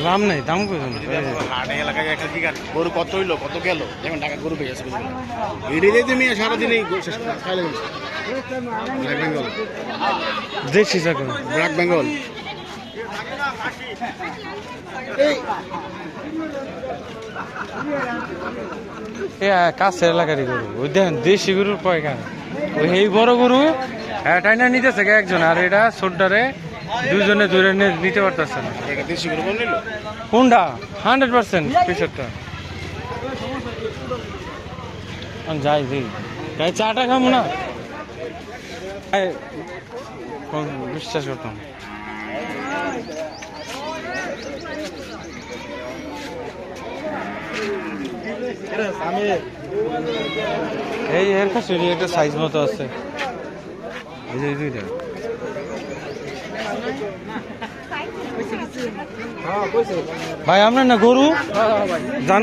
লাভ নেই দাম হাটে এলাকায় একটা জিগার গরু কত হইল কত গেল? যেমন টাকা গরু পেয়ে এড়িয়ে তুমি সারাদিন এই ব্ল্যাক বেঙ্গল ব্ল্যাক বেঙ্গল এ কাছের এলাকারই গরু। ওই দেখেন দেশি গরুর পয়কা ওই এই বড় গরু হ্যাঁ টাইনা নিতেছে একজন আর এটা ছোটটারে দুজনে দূরে নিতে পারতেছে না। কোনটা? হান্ড্রেড পার্সেন্ট পিছরটা যাই যাই যাই চাটা খাব না। বিশ্বাস করতাম এই এর কাছে একটা সাইজ মতো আছে। এই যে দুইটা। ভাই আপনার না গরু? জান